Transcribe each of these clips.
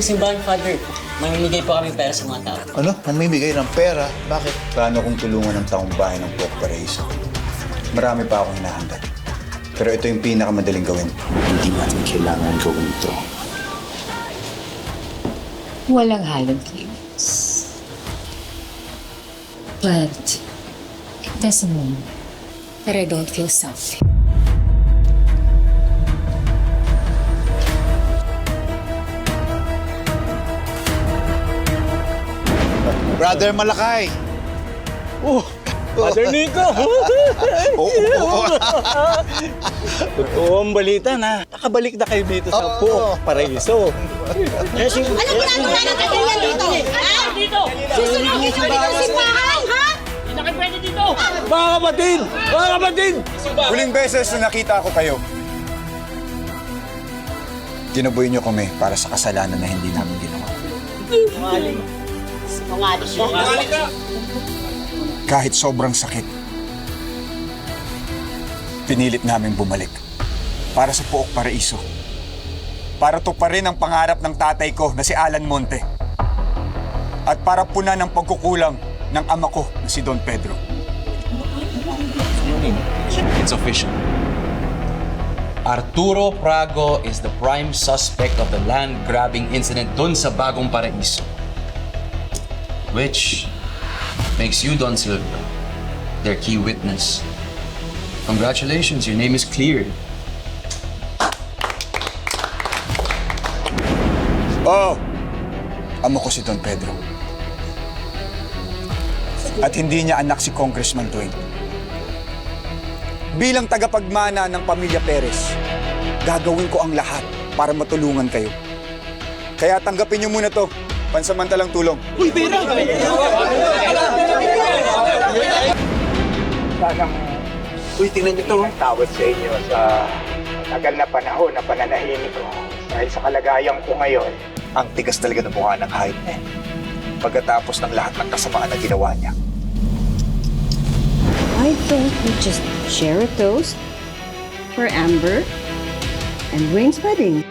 sa simbahan, Father. Mamimigay po kami pera sa mga tao. Ano? Mamimigay ng pera? Bakit? Plano kong tulungan ng taong bahay ng Paraiso. Marami pa akong hinahanda. Pero ito yung pinakamadaling gawin. Hindi natin kailangan gawin ito. Walang halong kilos. But it doesn't mean that I don't feel something. Brother Malakay! Oh, Father Nico! Oo, oo, Totoo ang balita na nakabalik na kayo dito sa Oo. Puok Paraiso. Eh, si, Ano ginagawa ng kaganyan dito? Ha? Dito! Susunogin niyo dito sa simbahan, ha? Hindi na kayo pwede dito! mga kapatid! Mga kapatid! Huling beses na nakita ko kayo. Tinuboy niyo kami para sa kasalanan na hindi namin ginawa. Sinungaling ka. Kahit sobrang sakit, pinilit namin bumalik. Para sa Pook Paraiso. Para tuparin ang pangarap ng tatay ko na si Alan Monte. At para punan ang pagkukulang ng ama ko na si Don Pedro. It's official. Arturo Prago is the prime suspect of the land grabbing incident dun sa Bagong Paraiso. Which makes you, Don Silvio, their key witness. Congratulations, your name is cleared. Oo. Amo ko si Don Pedro. At hindi niya anak si Congressman Dwayne. Bilang tagapagmana ng pamilya Perez, gagawin ko ang lahat para matulungan kayo. Kaya tanggapin niyo muna to. Pansamantalang tulong. Sanang Uy, tingnan niyo to. Tawad sa inyo sa tagal na panahon na pananahimik ko. Dahil sa kalagayan ko ngayon, ang tigas talaga ng mukha ng yan. Pagkatapos ng lahat ng kasamaan na ginawa niya. Why don't we just share a toast for Amber and Wayne's wedding?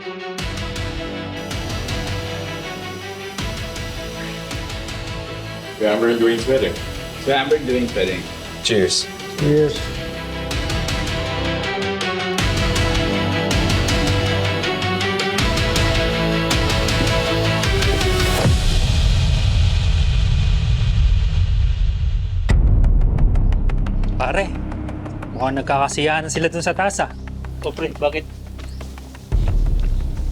To Amber and Dwayne's wedding. To Amber and Dwayne's wedding. Cheers. Pare, mukhang nagkakasiyahan sila dun sa tasa. O pre, bakit?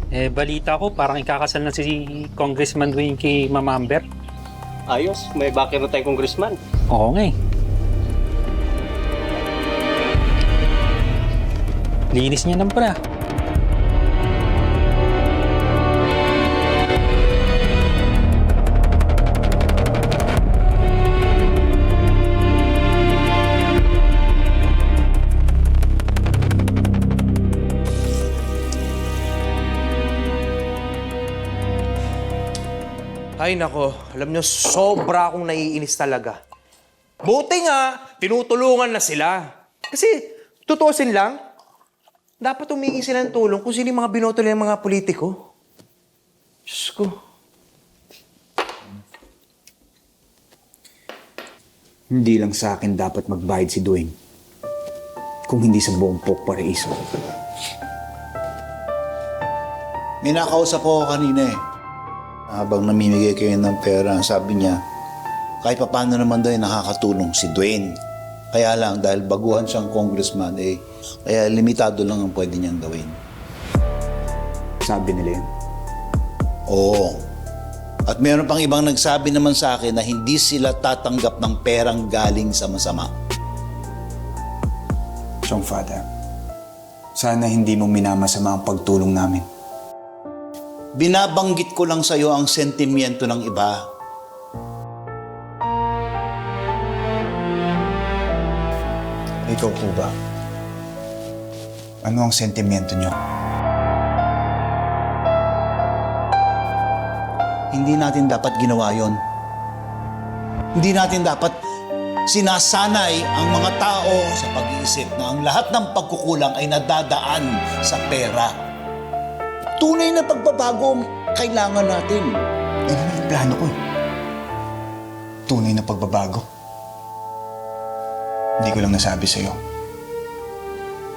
Eh, balita ko, parang ikakasal na si Congressman Dwayne kay Ma'am Amber. Ayos, may bakit na tayong congressman. Oo nga eh. Linis niya ng bra. Ay nako, alam nyo, sobra akong naiinis talaga. Buti nga, tinutulungan na sila. Kasi, tutusin lang, dapat humingi sila ng tulong kung sino yung mga binoto nila ng mga politiko. Diyos ko. Hindi lang sa akin dapat magbayad si Dwayne. Kung hindi sa buong Pok Paraiso. May nakausap ko kanina eh. Habang namimigay kayo ng pera, sabi niya, kahit paano naman daw nakakatulong si Dwayne. Kaya lang, dahil baguhan siyang congressman, eh, kaya limitado lang ang pwede niyang gawin. Sabi nila yun. Oo. At meron pang ibang nagsabi naman sa akin na hindi sila tatanggap ng perang galing sa masama. Chong Father, sana hindi mo minamasama ang pagtulong namin. Binabanggit ko lang sa'yo ang sentimiento ng iba. Ikaw po ba? Ano ang sentimiento niyo? Hindi natin dapat ginawa yon. Hindi natin dapat sinasanay ang mga tao sa pag-iisip na ang lahat ng pagkukulang ay nadadaan sa pera. Tunay na pagbabago ang kailangan natin. Yan naman plano ko eh. Tunay na pagbabago. Hindi ko lang nasabi sa'yo.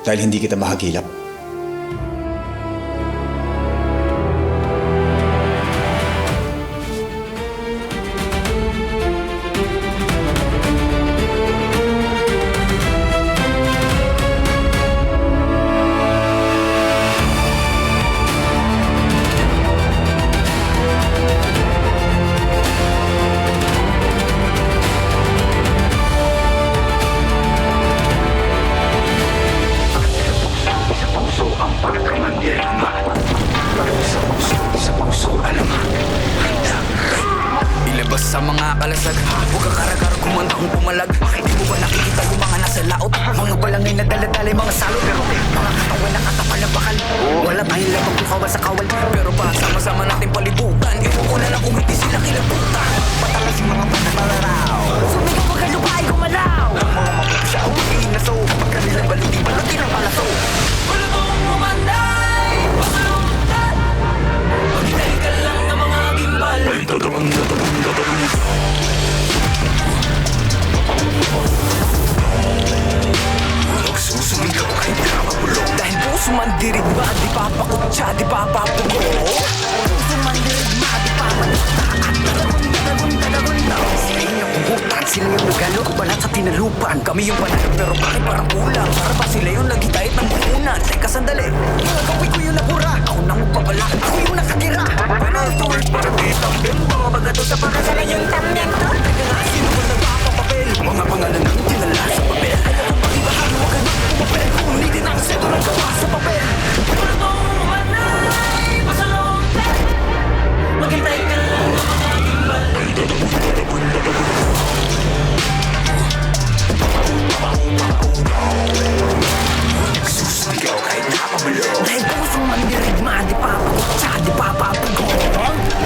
Dahil hindi kita mahagilap. Ilabas sa mga kalasag. Huwag ka karagar kumanta kung pumalag. Di mo ba nakikita yung mga nasa laot? Mga balangay na daladalay mga salot. Pero mga katawan na katapal na bakal. Wala tayong labang kung kawal sa kawal. Pero pa sama-sama natin palibutan ko na kung hindi sila kilabutan Patalas yung mga panamaraw Sumigaw pagkalupay gumalaw Ang mga mapupsa o mag-iinaso Pagkanilang baliti balati ng palaso Wala gimbal Susumigaw kahit nakapulong Dahil puso man dirigma Di papakutsa, di papapugo Puso man dirigma, di papanikta Tinalupan, kami yung panalo Pero bakit parang kulang? Para ba sila yung nagitahit ng buunan? Teka sandali, gagawin ko yung nabura Ako nang magpapala, ako yung nakatira. Pero tol, para di tambing. Mga bagato sa pagkasalan yung tambing. To Teka nga, sino ba nagpapapapel? Mga pangalan ng tinala sa papel. Ayaw ang pag-ibahagi, huwag ka na pumapel. Kung din ang seto ng gawa sa papel. Maghintay ka mga gimbal Susigaw kahit napabulong Dahil puso mandirigma, di papakutsa, di papapagong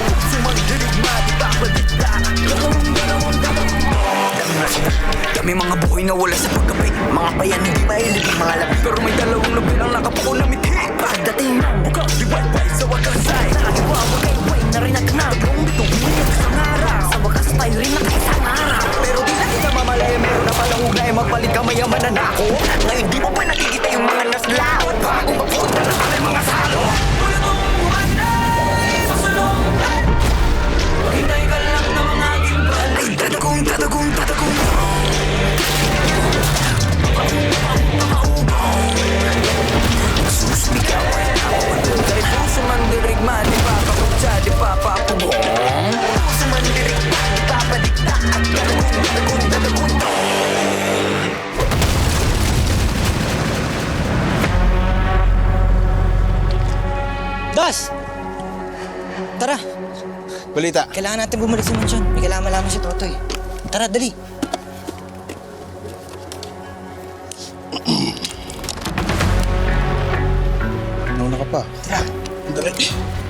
Puso mandirigma, di papadikta Dalawang, dalawang, dalawang Kami mga buhay na wala sa pagkapi Mga bayan hindi mahilig ang mga labi. Pero may dalawang labi lang nakapuko na mithi. Pagdating ng bukas, di bye-bye sa wakas ay Nakatiwawagay-way na rin at nagong bituin Isang araw, sa wakas tayo rin nakaisang araw Pero di mamalaya, meron na palang ugnay Magbalik ka mayaman na nako Ngayon di mo pa nakikita yung mga naslaot? Bago magpunta na tayo mga salo Maghintay ka lang ng mga gimbal Ay, dadagong, dadagong, dadagong. Susumigaw ay Dahil puso man dirigma, di papakutsa, di papapugong Puso man dirigma, Das! Tara, Balita. kailangan natin bumalik sa mansyon. May kailangan malaman si Totoy. Tara, dali. Nauna ka pa. Tara. Dali.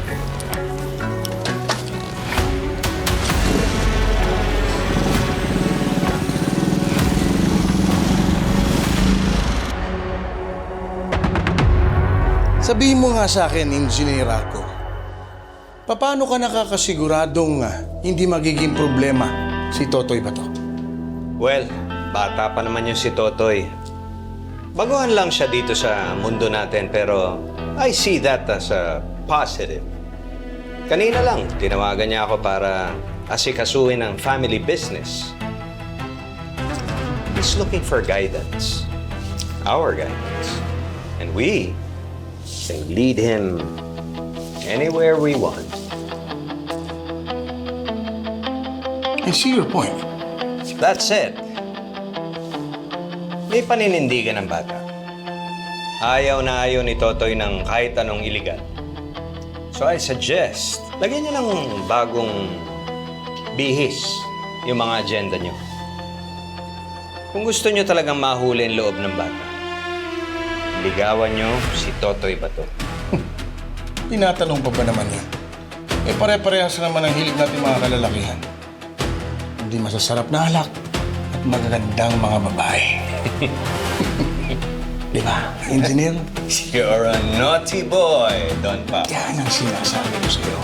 Sabihin mo nga sa akin, Engineer Arco, paano ka nakakasiguradong ah, hindi magiging problema si Totoy Bato? Well, bata pa naman yung si Totoy. Baguhan lang siya dito sa mundo natin pero I see that as a positive. Kanina lang, tinawagan niya ako para asikasuhin ang family business. He's looking for guidance. Our guidance. And we can lead him anywhere we want. I see your point. That said, may paninindigan ng bata. Ayaw na ayaw ni Totoy ng kahit anong iligal. So I suggest, lagyan niyo ng bagong bihis yung mga agenda niyo. Kung gusto niyo talagang mahuli ang loob ng bata, ligawan niyo si Totoy Bato. Tinatanong pa ba naman yan? Eh pare-parehas naman ang hilig natin mga kalalakihan. Hindi masasarap na alak at magagandang mga babae. Di ba? Engineer? You're a naughty boy, Don Papa. Yan ang sinasabi ko sa'yo.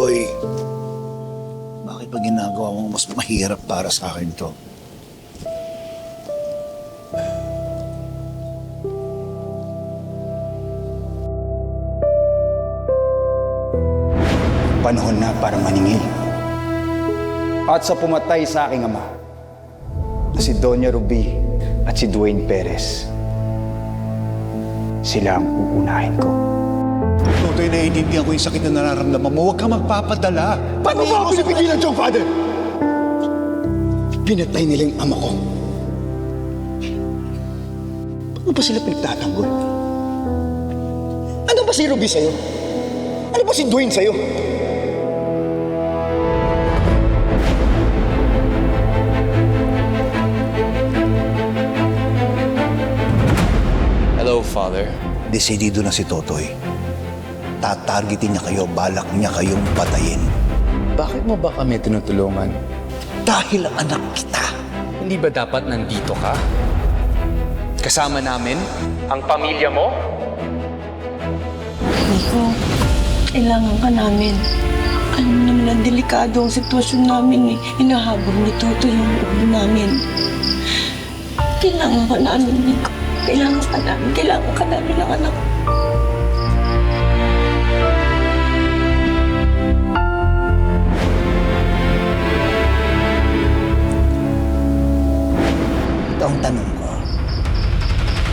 Totoy. Bakit pa ginagawa mo mas mahirap para sa akin to? Panahon na para maningil. At sa pumatay sa aking ama, na si Doña Ruby at si Dwayne Perez, sila ang uunahin ko. Totoy, naiintindihan ko yung sakit na nararamdaman mo. Huwag ka magpapadala. Paano mo ako pinipigilan, John Father? Pinatay nila yung ama ko. Paano ba sila pinagtatanggol? Ano ba si Ruby sa'yo? Ano ba si Dwayne sa'yo? Hello, Father. Desidido na si Totoy. Tatargetin niya kayo, balak niya kayong patayin. Bakit mo ba kami tinutulungan? Dahil anak kita. Hindi ba dapat nandito ka? Kasama namin? Ang pamilya mo? Nico, kailangan ka namin. Alam mo naman ang delikado ang sitwasyon namin eh. Hinahabol ni Toto yung ulo namin. Kailangan ka namin, Nico. Kailangan ka namin. Kailangan ka namin ng anak. Ito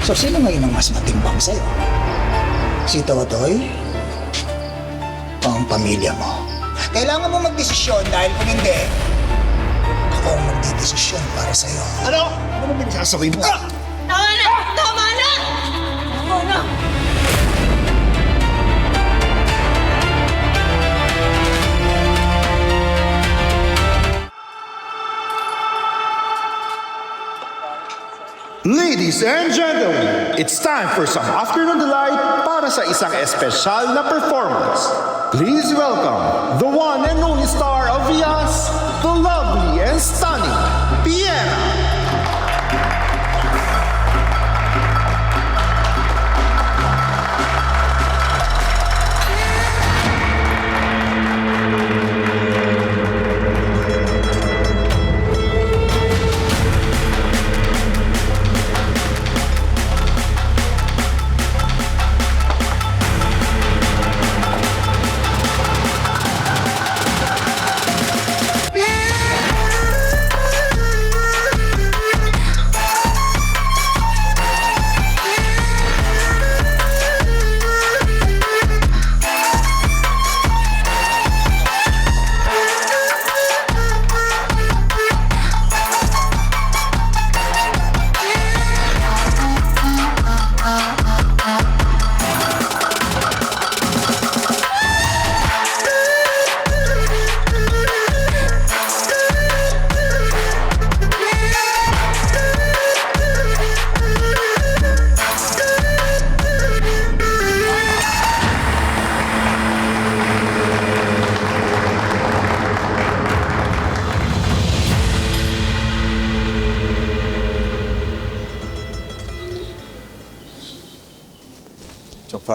So, sino ngayon ang mas matimbang sa'yo? Si Totoy? O ang pamilya mo? Kailangan mo magdesisyon dahil kung hindi, ako ang magdidesisyon para sa'yo. Ano? Ano mo pinagsasabi mo? Tama Ladies and gentlemen, it's time for some afternoon delight para sa isang espesyal na performance. Please welcome the one and only star of Vias, the lovely and stunning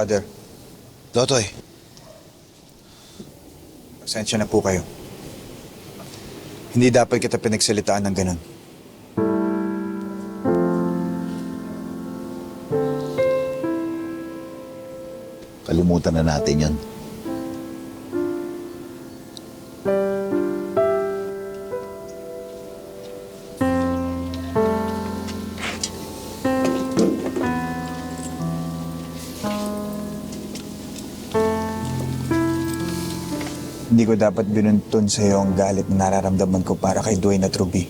Father, Totoy, pasensya na po kayo. Hindi dapat kita pinagsalitaan ng ganun. kalimutan na natin yan. Ko dapat binuntun sa iyo ang galit na nararamdaman ko para kay Dwayne at Ruby.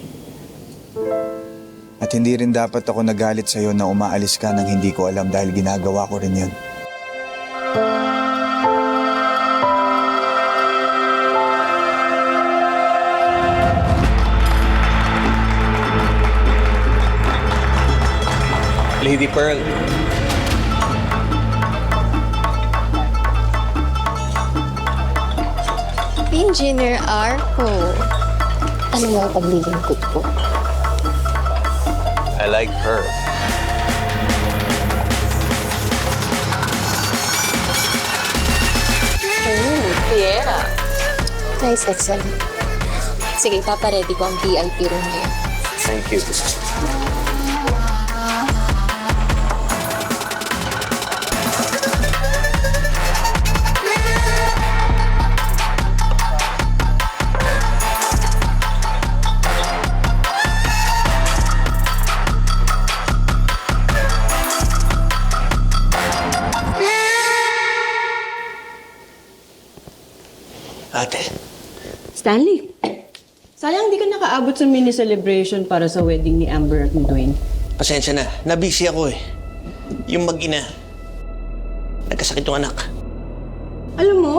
At hindi rin dapat ako nagalit sa iyo na umaalis ka nang hindi ko alam dahil ginagawa ko rin yun. Lady Pearl. Engineer Arco. Ano nga ang paglilingkod ko? I like her. Oh, Fiera. Nice, excellent. Sige, paparedy ko ang VIP room niya. Thank you. Stanley, sayang di ka nakaabot sa mini celebration para sa wedding ni Amber at ni Dwayne. Pasensya na. Nabisi ako eh. Yung mag-ina. Nagkasakit yung anak. Alam mo,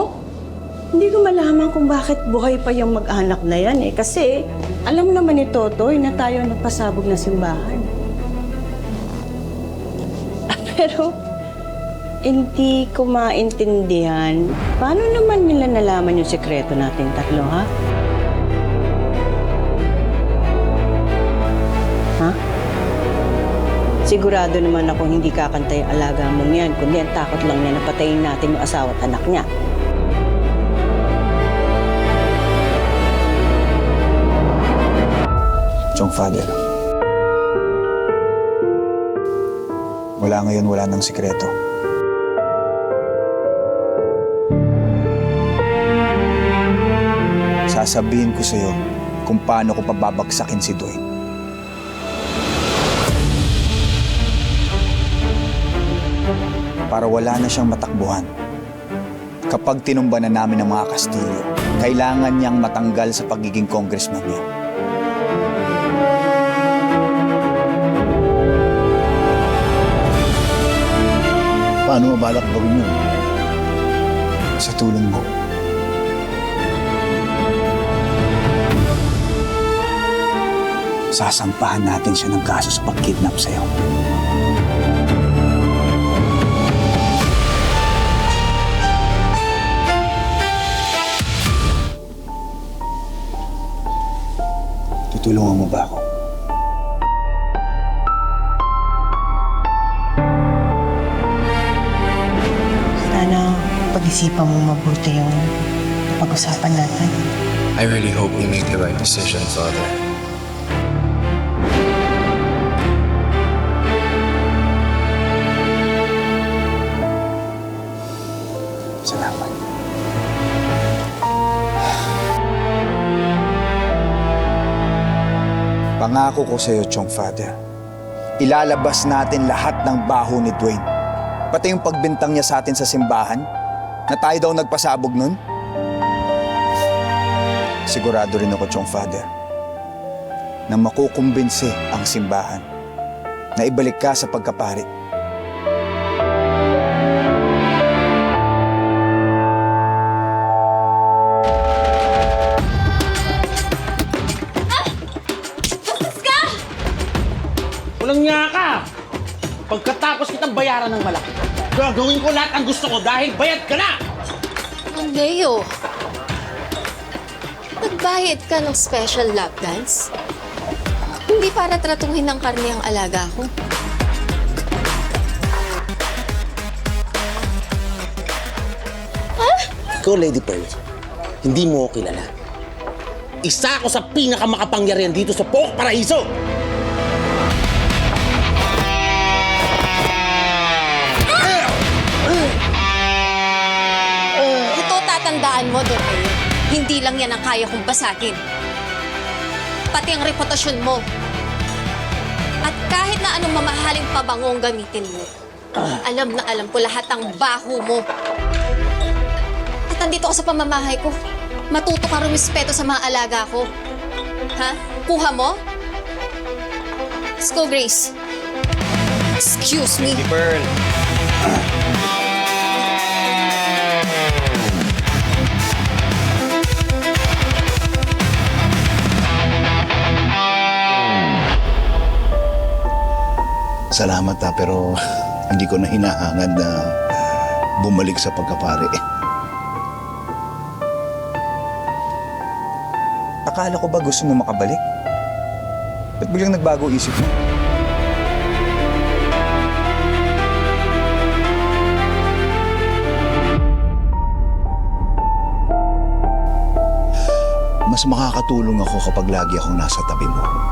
hindi ko malaman kung bakit buhay pa yung mag-anak na yan eh. Kasi alam naman ni Totoy na tayo nagpasabog na simbahan. Ah, Pero hindi ko maintindihan. Paano naman nila nalaman yung sekreto nating tatlo, ha? Ha? Sigurado naman ako hindi kakantay alaga mong yan, kundi ang takot lang niya na patayin natin yung asawa at anak niya. Chong Father. Wala ngayon, wala ng sikreto. Sasabihin ko sa'yo kung paano ko pababagsakin si Dwayne. Para wala na siyang matakbuhan. Kapag tinumba na namin ang mga Kastilyo, kailangan niyang matanggal sa pagiging congressman niya. Paano mabalak gawin yun? Sa tulong mo. Sasampahan natin siya ng kaso sa pagkidnap sa'yo. Tutulungan mo ba ako? Sana pag-isipan mo mabuti yung pag-usapan natin. I really hope you make the right decision, Father. Pangako ko sa iyo, Chong Father. Ilalabas natin lahat ng baho ni Dwayne. Pati yung pagbintang niya sa atin sa simbahan, na tayo daw nagpasabog nun. Sigurado rin ako, Chong Father, na makukumbinsi ang simbahan na ibalik ka sa pagkapari. Walang niya ka! Pagkatapos kitang bayaran ng malaki, gagawin ko lahat ang gusto ko dahil bayad ka na! Ang Leo, nagbayad ka ng special lap dance? Hindi para tratuhin ng karne ang alaga ko. Ikaw, Lady Pearl, hindi mo ako kilala. Isa ako sa pinakamakapangyarihan dito sa Pook Paraiso! Mo, Don Leo. Hindi lang yan ang kaya kong basagin. Pati ang reputasyon mo. At kahit na anong mamahaling pabango ang gamitin mo, alam na alam ko lahat ang baho mo. At nandito ka sa pamamahay ko. Matuto ka rumispeto sa mga alaga ko. Ha? Kuha mo? Let's go, Grace. Excuse me. Pearl. Salamat ha, pero hindi ko na hinahangad na bumalik sa pagkapare. Akala ko ba gusto mo makabalik? Ba't biglang nagbago isip mo? Mas makakatulong ako kapag lagi akong nasa tabi mo.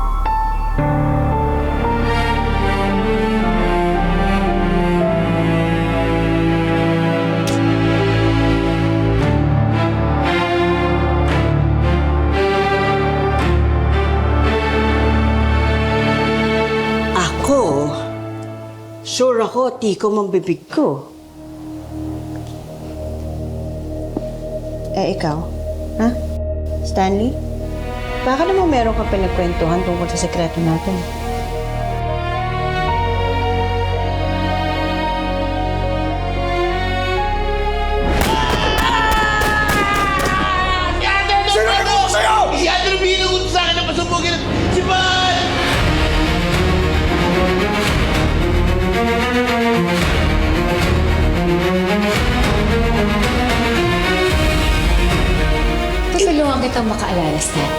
Tiko mang bibig ko. Eh, ikaw? Ha? Stanley? Baka naman meron kang pinagkwentuhan tungkol sa sekreto natin. Kitang makaalala, Stan.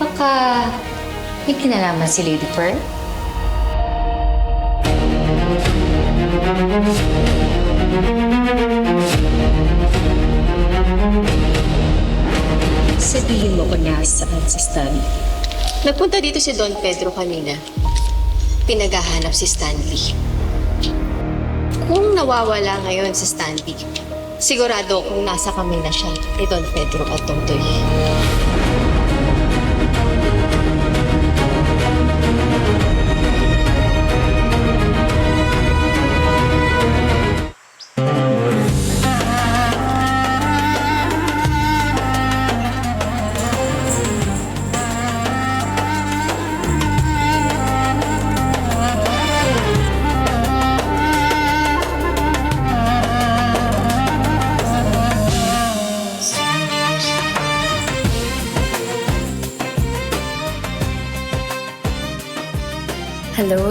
Baka may kinalaman si Lady Pearl? Sabihin mo ko na saan si Stan. Nagpunta dito si Don Pedro kanina. Pinaghahanap si Stanley. Kung nawawala ngayon si Stanley, sigurado kung nasa kami na siya ni Don Pedro at Tontoy.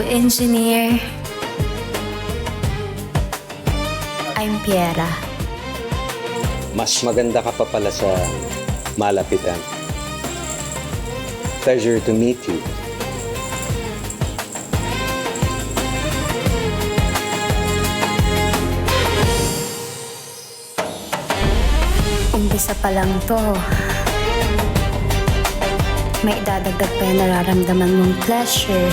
Engineer. I'm Piera. Mas maganda ka pa pala sa malapitan. Pleasure to meet you. Umpisa pa lang to. May dadagdag pa yung nararamdaman mong pleasure,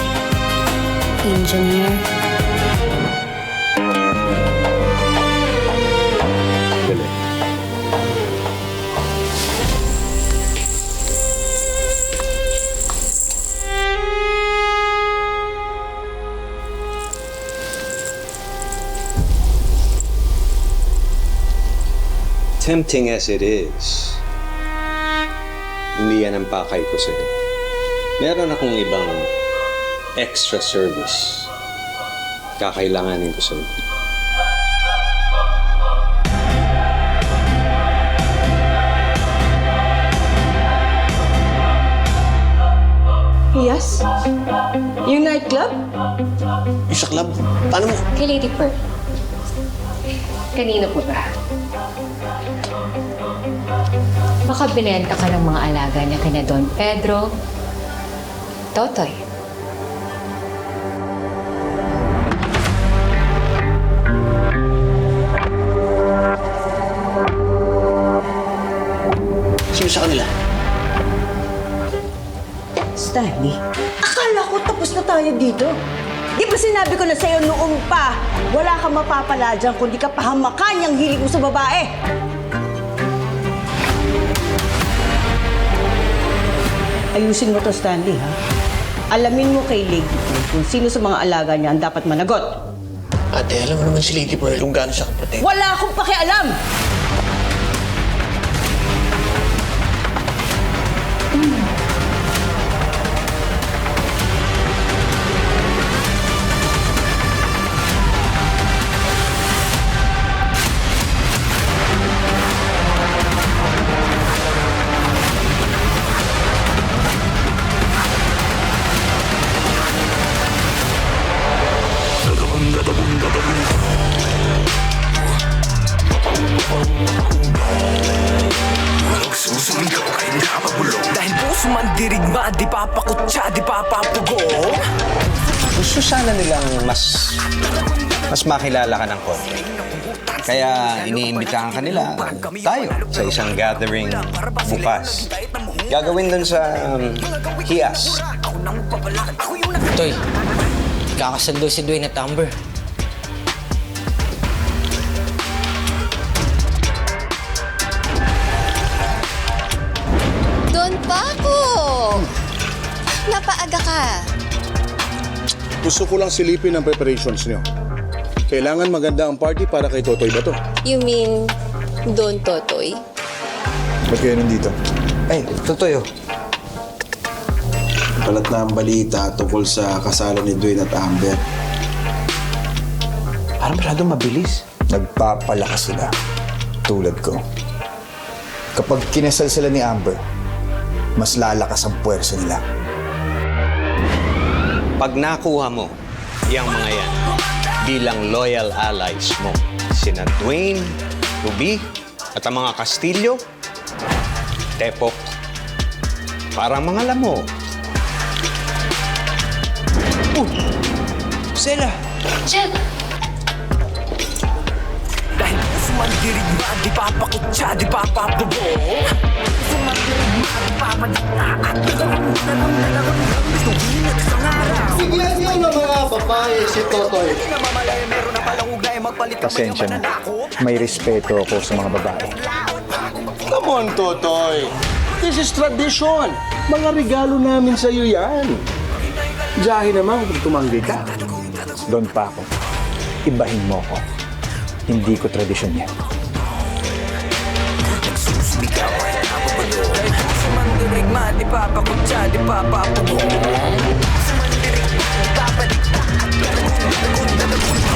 engineer. Tempting as it is, hindi yan ang pakay ko sa'yo. Meron akong ibang extra service. Kakailanganin ko sa'yo. Yes? Yung nightclub? Yung sa club, paano mo? Kay Lady Pearl. Kanino po ba? Baka binenta ka ng mga alaga niya kina Don Pedro, Totoy. Stanley, akala ko tapos na tayo dito. Di ba sinabi ko na sa'yo noong pa, wala kang mapapala dyan kundi ka pahamakan yung hilig mo sa babae. Ayusin mo to, Stanley, ha? Alamin mo kay Lady Pearl kung sino sa mga alaga niya ang dapat managot. Ate, alam mo naman si Lady Pearl kung gaano siya kapatid. Wala akong pakialam! Makilala ka ng konti. Kaya iniimbitahan ka nila tayo sa isang gathering bukas. Gagawin dun sa um, Hias. Toy, kakasal daw si Dwayne at Amber. Don Paco! Napaaga ka. Gusto ko lang silipin ang preparations niyo. Kailangan maganda ang party para kay Totoy Bato. You mean Don Totoy? Ba't kayo nandito? Ay, totoo Kalat na ang balita tungkol sa kasalan ni Dwayne at Amber. Parang masyadong mabilis. Nagpapalakas sila. Tulad ko. Kapag kinasal sila ni Amber, mas lalakas ang puwersa nila. Pag nakuha mo yung mga yan bilang loyal allies mo, sina Dwayne, Ruby, at ang mga Castillo, Tepok, parang mga lamo. Sela! Jen! Dahil puso man dirigma Di papakutsa, di papapugo Bigyan niyo ng mga babae si Totoy. Na Pasensya na. May respeto ako sa mga babae. Come on, Totoy. This is tradition. Mga regalo namin sa iyo yan. Diyahe naman kung tumanggi ka. Don Paco, ibahin mo ko. Hindi ko tradisyon yan. Ay mandirigma Di papakutsa, di papapagong Sa mandirigma, papalikta at lagun, lagun, lagun